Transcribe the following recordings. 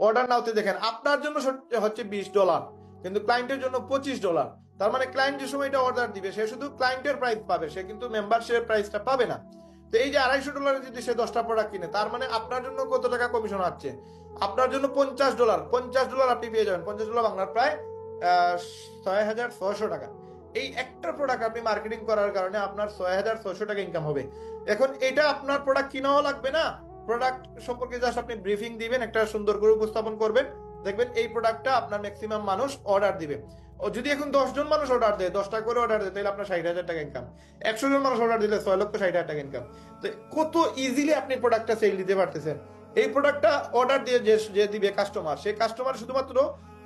Order নাওতে দেখেন, আপনার জন্য হচ্ছে বিশ ডলার কিন্তু ক্লায়েন্টের জন্য পঁচিশ ডলার তার মানে ক্লায়েন্ট যে সময় এটা অর্ডার দিবে, সে শুধু ক্লায়েন্টের প্রাইস পাবে, সে কিন্তু মেম্বারশিপের প্রাইসটা পাবে না। তো এই যে আড়াইশো ডলারে যদি সে দশটা প্রোডাক্ট কিনে, তার মানে আপনার জন্য কত টাকা কমিশন হচ্ছে আপনার জন্য পঞ্চাশ ডলার পঞ্চাশ ডলার আপনি পেয়ে যাবেন। পঞ্চাশ ডলার বাংলার প্রায় ছয় হাজার ছয়শো টাকা। এই একটা প্রোডাক্ট আপনি মার্কেটিং করার কারণে আপনার ছয় হাজার ছয়শো টাকা ইনকাম হবে। এখন এটা আপনার প্রোডাক্ট কিনাও লাগবে না প্রোডাক্ট সম্পর্কে জাস্ট আপনি ব্রিফিং দিবেন, একটা সুন্দর করে উপস্থাপন করবেন। দেখবেন এই প্রোডাক্টটা আপনার ম্যাক্সিমাম মানুষ অর্ডার দিবে। ও যদি এখন জন মানুষ অর্ডার দেয়, দশটা করে অর্ডার দেয়, তাহলে আপনার ষাট হাজার টাকা ইনকাম একশো জন মানুষ অর্ডার দিলে ছয় লক্ষ ষাট হাজার টাকা ইনকাম তো কত ইজিলি আপনি প্রোডাক্টটা সেল দিতে পারতেছেন? এই প্রোডাক্টটা অর্ডার দিয়ে যে যে দিবে কাস্টমার সেই কাস্টমার শুধুমাত্র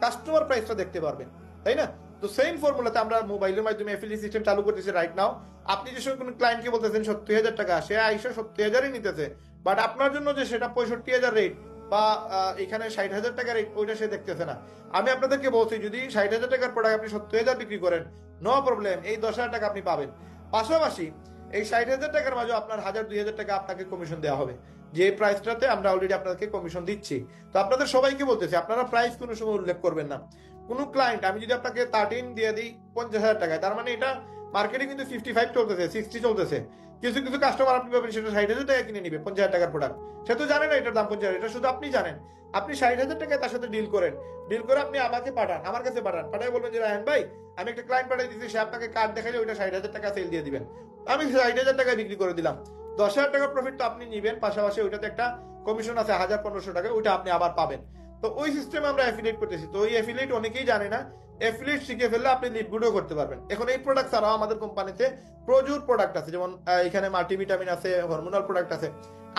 কাস্টমার প্রাইসটা দেখতে পারবেন তাই না? তো সেম ফর্মুলাতে আমরা মোবাইলের মাধ্যমে এফিলি সিস্টেম চালু করতেছি রাইট নাও আপনি যে কোনো ক্লায়েন্টকে বলতেছেন সত্তর হাজার টাকা, সে আইসা সত্তর হাজারই নিতেছে। বাট আপনার জন্য যে সেটা পঁয়ষট্টি হাজার রেট বা এখানে ষাট হাজার টাকা রেট ওইটা সে দেখতেছে না। আমি আপনাদেরকে বলছি, যদি ষাট হাজার টাকার প্রোডাক্ট আপনি সত্তর হাজার বিক্রি করেন নো প্রবলেম এই দশ হাজার টাকা আপনি পাবেন। পাশাপাশি এই ষাট হাজার টাকার মাঝে আপনার হাজার, দুই হাজার টাকা আপনাকে কমিশন দেওয়া হবে। যে প্রাইসটাতে আমরা অলরেডি আপনাদেরকে কমিশন দিচ্ছি। তো আপনাদের সবাইকে বলতেছি, আপনারা প্রাইস কোনো সময় উল্লেখ করবেন না। কোনো ক্লায়েন্ট আমি যদি আপনাকে থার্টিন দিয়ে দিই, পঞ্চাশ হাজার টাকায়, তার মানে এটা মার্কেটে কিন্তু ফিফটি ফাইভ চলতেছে সিক্সটি চলতেছে। কিছু কিছু কাস্টমার আপনি পাবেন সেটা ষাট হাজার টাকা কিনে নিবে, পঞ্চাশ হাজার টাকার প্রোডাক্ট সে তো জানে না এটার দাম পঞ্চাশ এটা শুধু আপনি জানেন। আপনি ষাট হাজার টাকায় তার সাথে ডিল করেন। ডিল করে আপনি আমাকে পাঠান, আমার কাছে পাঠান। পাঠাই বলবেন যে রায়ন ভাই, আমি একটা ক্লায়েন্ট পাঠাই দিচ্ছি সে আপনাকে কার্ড দেখালে ওইটা ষাট হাজার টাকা সেল দিয়ে দিবেন। আমি ষাট হাজার টাকায় বিক্রি করে দিলাম। দশ হাজার টাকার প্রফিট তো আপনি নিবেন, পাশাপাশি ওইটাতে একটা কমিশন আছে হাজার পনেরোশো টাকা, ওইটা আপনি আবার পাবেন। তো ওই সিস্টেমে আমরা অ্যাফিলিয়েট করতেছি। তো ওই অ্যাফিলিয়েট অনেকেই জানে না অ্যাফিলিয়েট শিখে ফেললে আপনি লিডগুডও করতে পারবেন। এখন এই প্রোডাক্ট ছাড়াও আমাদের কোম্পানিতে প্রচুর প্রোডাক্ট আছে, যেমন এখানে মাল্টিভিটামিন আছে হরমোনাল প্রোডাক্ট আছে।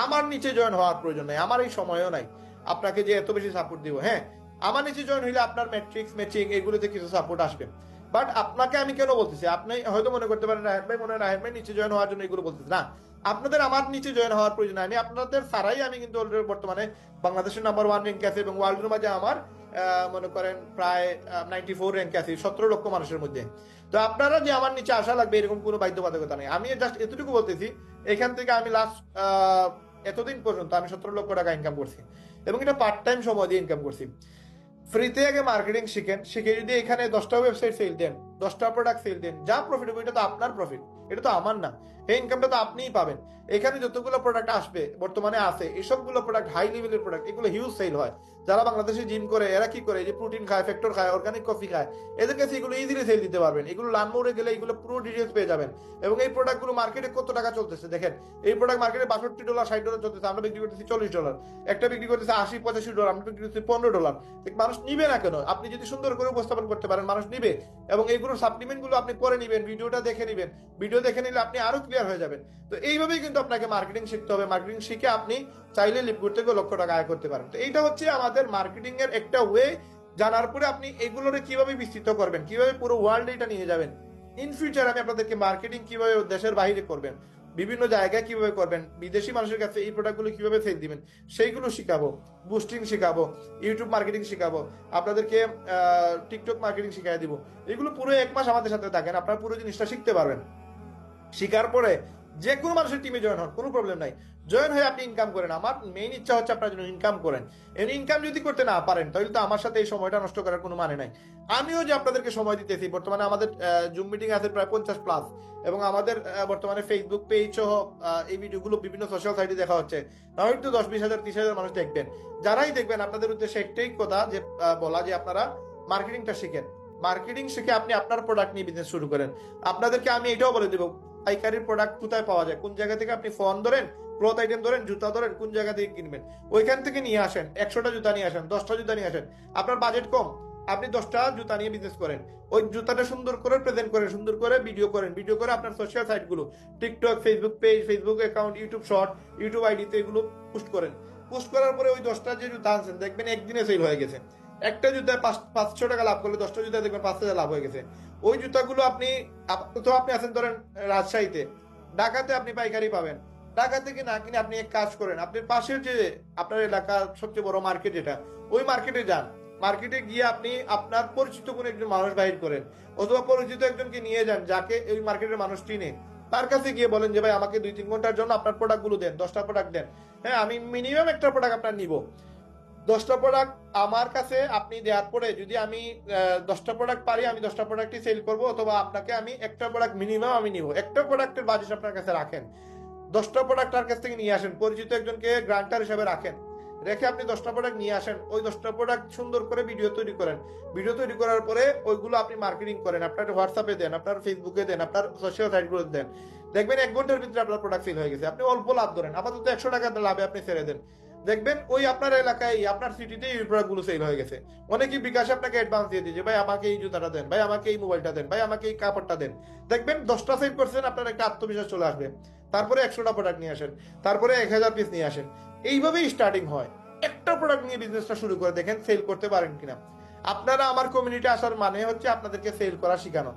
আমার নিচে জয়েন হওয়ার প্রয়োজন নাই, আমার এই সময়ও নাই। আপনাকে যে এত বেশি সাপোর্ট দিব হ্যাঁ? আমার নিচে জয়েন হইলে আপনার ম্যাট্রিক্স ম্যাচিং এগুলোতে কিছু সাপোর্ট আসবে। বাট আপনাকে আমি কেন বলতেছি? আপনি হয়তো মনে করতে পারেন রাহেন ভাই, মনে হয় রাহেন ভাই নিচে জয়েন হওয়ার জন্য এগুলো বলতেছি। না, আপনাদের আমার নিচে জয়েন হওয়ার প্রয়োজন আমি আপনাদের ছাড়াই আমি কিন্তু বর্তমানে বাংলাদেশের নাম্বার ওয়ান র্যাঙ্ক আছে এবং ওয়ার্ল্ডের মাঝে আমার মনে করেন প্রায় নাইনটি ফোর র্যাঙ্ক আছে, সতেরো লক্ষ মানুষের মধ্যে। তো আপনারা যে আমার নিচে আসা লাগবে, এরকম কোনো বাধ্যবাধকতা নেই। আমি জাস্ট এতটুকু বলতেছি, এখান থেকে আমি লাস্ট এতদিন পর্যন্ত আমি সতেরো লক্ষ টাকা ইনকাম করছি। এবং এটা পার্ট টাইম সময় দিয়ে ইনকাম করছি। ফ্রিতে আগে মার্কেটিং শিখেন, শিখে যদি এখানে দশটা ওয়েবসাইট সেল দেন, দশটা প্রোডাক্ট সেল দেন, যা প্রফিট হবে এটা তো আপনার প্রফিট এটা তো আমার না। এই ইনকামটা তো আপনিই পাবেন। এখানে যতগুলো প্রোডাক্ট আসবে, বর্তমানে আছে এসবগুলো প্রোডাক্ট হাই লেভেলের প্রোডাক্ট এগুলো হিউজ সেল হয়। যারা বাংলাদেশে জিম করে, এরা কি করে? যে প্রোটিন খায় ফ্যাক্টর খায় অর্গানিক কফি খায়, এদের কাছে এগুলো ইজিলি সেল দিতে পারবেন। এগুলো লানমোড়ে গেলে এগুলো পুরো ডিটেলস পেয়ে যাবেন। এবং এই প্রোডাক্টগুলো মার্কেটে কত টাকা চলতেছে? দেখেন, এই প্রোডাক্ট মার্কেটে বাষট্টি ডলার ষাট ডলার চলতেছে, আমরা বিক্রি করতেছি চল্লিশ ডলার একটা বিক্রি করতেছে আশি, পঁচাশি ডলার আমরা বিক্রি করতেছি পনেরো ডলার মানুষ নিবে না কেন? আপনি যদি সুন্দর করে উপস্থাপন করতে পারেন, মানুষ নিবে। এবং এইগুলো সাপ্লিমেন্টগুলো আপনি করে নিবেন, ভিডিওটা দেখে নিবেন। ভিডিও দেখে নিলে আপনি আরও ক্লিয়ার হয়ে যাবেন তো এইভাবেই কিন্তু আপনাকে মার্কেটিং শিখতে হবে। মার্কেটিং শিখে আপনি চাইলে লিপগুড থেকে লক্ষ টাকা আয় করতে পারেন। তো এইটা হচ্ছে আমাদের মার্কেটিং এর একটা ওয়ে জানার পরে আপনি এগুলোরে কীভাবে বিস্তৃত করবেন, কীভাবে পুরো ওয়ার্ল্ড এটা নিয়ে যাবেন। ইন ফিউচার আমি আপনাদেরকে মার্কেটিং কীভাবে দেশের বাইরে করবেন, বিভিন্ন জায়গায় কীভাবে করবেন, বিদেশি মানুষের কাছে এই প্রোডাক্টগুলো কীভাবে সেল দিবেন, সেইগুলো শিখাবো বুস্টিং শিখাবো ইউটিউব মার্কেটিং শিখাবো, আপনাদেরকে টিকটক মার্কেটিং শিখাই দিব। এগুলো পুরো এক মাস আমাদের সাথে থাকেন, আপনারা পুরো জিনিসটা শিখতে পারবেন। শিখার পরে যে কোনো মানুষের টিমে জয়েন হন, কোনো প্রবলেম নাই। জয়েন হয়ে আপনি ইনকাম করেন। আমার মেইন ইচ্ছা হচ্ছে আপনার জন্য ইনকাম করেন। এমনি ইনকাম যদি করতে না পারেন, তাহলে তো আমার সাথে এই সময়টা নষ্ট করার কোনো মানে নাই। আমিও যে আপনাদেরকে সময় দিতেছি, বর্তমানে আমাদের জুম মিটিং আছে প্রায় পঞ্চাশ প্লাস এবং আমাদের বর্তমানে ফেসবুক পেজ সহ এই ভিডিওগুলো বিভিন্ন সোশ্যাল সাইটে দেখা হচ্ছে। হয়তো দশ, বিশ হাজার, তিরিশ হাজার মানুষ দেখবেন। যারাই দেখবেন, আপনাদের উদ্দেশ্যে একটাই কথা যে বলা যে আপনারা মার্কেটিংটা শিখেন। মার্কেটিং শিখে আপনি আপনার প্রোডাক্ট নিয়ে বিজনেস শুরু করেন। আপনাদেরকে আমি এটাও বলে দেবো পাইকারির প্রোডাক্ট কোথায় পাওয়া যায়? কোন জায়গা থেকে আপনি ফোন ধরেন ক্লথ আইটেম ধরেন, জুতা ধরেন, কোন জায়গা থেকে কিনবেন? ওইখান থেকে নিয়ে আসেন, একশোটা জুতা নিয়ে আসেন, দশটা জুতা নিয়ে আসেন। আপনার বাজেট কম, আপনি দশটা জুতা নিয়ে বিজনেস করেন। ওই জুতাটা সুন্দর করে প্রেজেন্ট করেন, সুন্দর করে ভিডিও করেন। ভিডিও করে আপনার social সাইটগুলো TikTok Facebook page Facebook account YouTube short YouTube আইডিতে এগুলো পোস্ট করেন। পোস্ট করার পরে ওই দশটা যে জুতা আনছেন, দেখবেন একদিনে সেল হয়ে গেছে। একটা জুতায় পাঁচ, পাঁচশো টাকা লাভ করলে দশটা জুতা দেখবেন পাঁচ হাজার লাভ হয়ে গেছে। ওই জুতাগুলো আপনি, আপ- তো আপনি আছেন ধরেন, রাজশাহীতে। ঢাকাতে আপনি পাইকারি পাবেন। ঢাকা থেকে না কিনে আপনি এক কাজ করেন, আপনি পাশের যে আপনার এলাকার সবচেয়ে বড় মার্কেট যেটা ওই মার্কেটে যান। মার্কেটে গিয়ে আপনি আপনার পরিচিত কোনো একজন মানুষ বাহির করেন, অথবা পরিচিত একজনকে নিয়ে যান যাকে ওই মার্কেটের মানুষ চিনে। তার কাছে গিয়ে বলেন যে, ভাই, আমাকে দুই, তিন ঘণ্টার জন্য আপনার প্রোডাক্টগুলো দেন, দশটা প্রোডাক্ট দেন। হ্যাঁ আমি মিনিমাম একটা প্রোডাক্ট আপনার নিব। দশটা প্রোডাক্ট আমার কাছে আপনি দেওয়ার পরে যদি আমি দশটা প্রোডাক্ট পারি, আমি দশটা প্রোডাক্টই সেল করব অথবা আপনাকে আমি একটা প্রোডাক্ট মিনিমাম আমি নিব। একটা প্রোডাক্টের বাজেট আপনার কাছে রাখেন। দশটা প্রোডাক্ট তার কাছ থেকে নিয়ে আসেন। পরিচিত একজনকে গ্রান্টার হিসাবে রাখেন। রেখে আপনি দশটা প্রোডাক্ট নিয়ে আসেন। ওই দশটা প্রোডাক্ট সুন্দর করে ভিডিও তৈরি করেন। ভিডিও তৈরি করার পরে ওইগুলো আপনি মার্কেটিং করেন। আপনার হোয়াটসঅ্যাপে দেন, আপনার ফেসবুকে দেন, আপনার সোশ্যাল সাইটগুলো দেন। দেখবেন এক ঘণ্টার ভিতরে আপনার প্রোডাক্ট সেল হয়ে গেছে। আপনি অল্প লাভ ধরেন। আপাতত একশো টাকা লাভে আপনি ছেড়ে দেন। দেখবেন ওই আপনার এলাকায়, আপনার সিটিতে এই প্রোডাক্টগুলো সেল হয়ে গেছে। অনেকেই বিকাশে আপনাকে অ্যাডভান্স দিয়ে দিয়েছে, ভাই, আমাকে এই জুতাটা দেন, ভাই, আমাকে এই মোবাইলটা দেন, ভাই, আমাকে এই কাপড়টা দেন। দেখবেন দশটা সেল করছেন, আপনার একটা আত্মবিশ্বাস চলে আসবে। তারপরে একশোটা প্রোডাক্ট নিয়ে আসেন, তারপরে এক হাজার পিস নিয়ে আসেন। এইভাবেই স্টার্টিং হয়। একটা প্রোডাক্ট নিয়ে বিজনেসটা শুরু করে দেখেন সেল করতে পারেন কিনা। আপনারা আমার কমিউনিটি আসার মানে হচ্ছে আপনাদেরকে সেল করা শেখানো।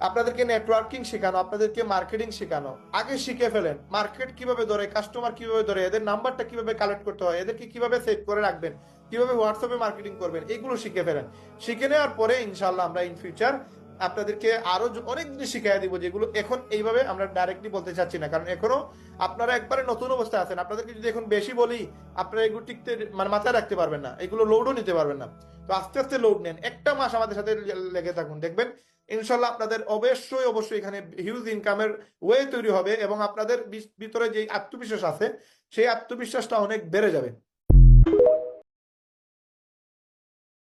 আপনাদেরকে নেটওয়ার্কিং শেখানো, আপনাদেরকে মার্কেটিং শেখানো। আগে শিখে ফেলেন মার্কেট কীভাবে ধরে কাস্টমার কীভাবে ধরে, এদের নাম্বারটা কীভাবে কালেক্ট করতে হয়, এদেরকে কীভাবে সেভ করে রাখবেন, কীভাবে হোয়াটসঅ্যাপে মার্কেটিং করবেন, এগুলো শিখে ফেলেন। শিখে নেওয়ার পরে ইনশাল্লাহ আমরা ইন ফিউচার আপনাদেরকে আরও অনেক জিনিস শিখাই দিব, যেগুলো এখন এইভাবে আমরা ডাইরেক্টলি বলতে চাচ্ছি না। কারণ এখনও আপনারা একবারে নতুন অবস্থায় আছেন। আপনাদেরকে যদি এখন বেশি বলি, আপনারা এগুলো টিকতে মানে মাথায় রাখতে পারবেন না। এগুলো লোডও নিতে পারবেন না। তো আস্তে আস্তে লোড নেন। একটা মাস আমাদের সাথে লেগে থাকুন। দেখবেন ইনশাল্লাহ আপনাদের অবশ্যই অবশ্যই এখানে হিউজ ইনকামের ওয়ে তৈরি হবে এবং আপনাদের ভিতরে যে আত্মবিশ্বাস আছে, সেই আত্মবিশ্বাসটা অনেক বেড়ে যাবে।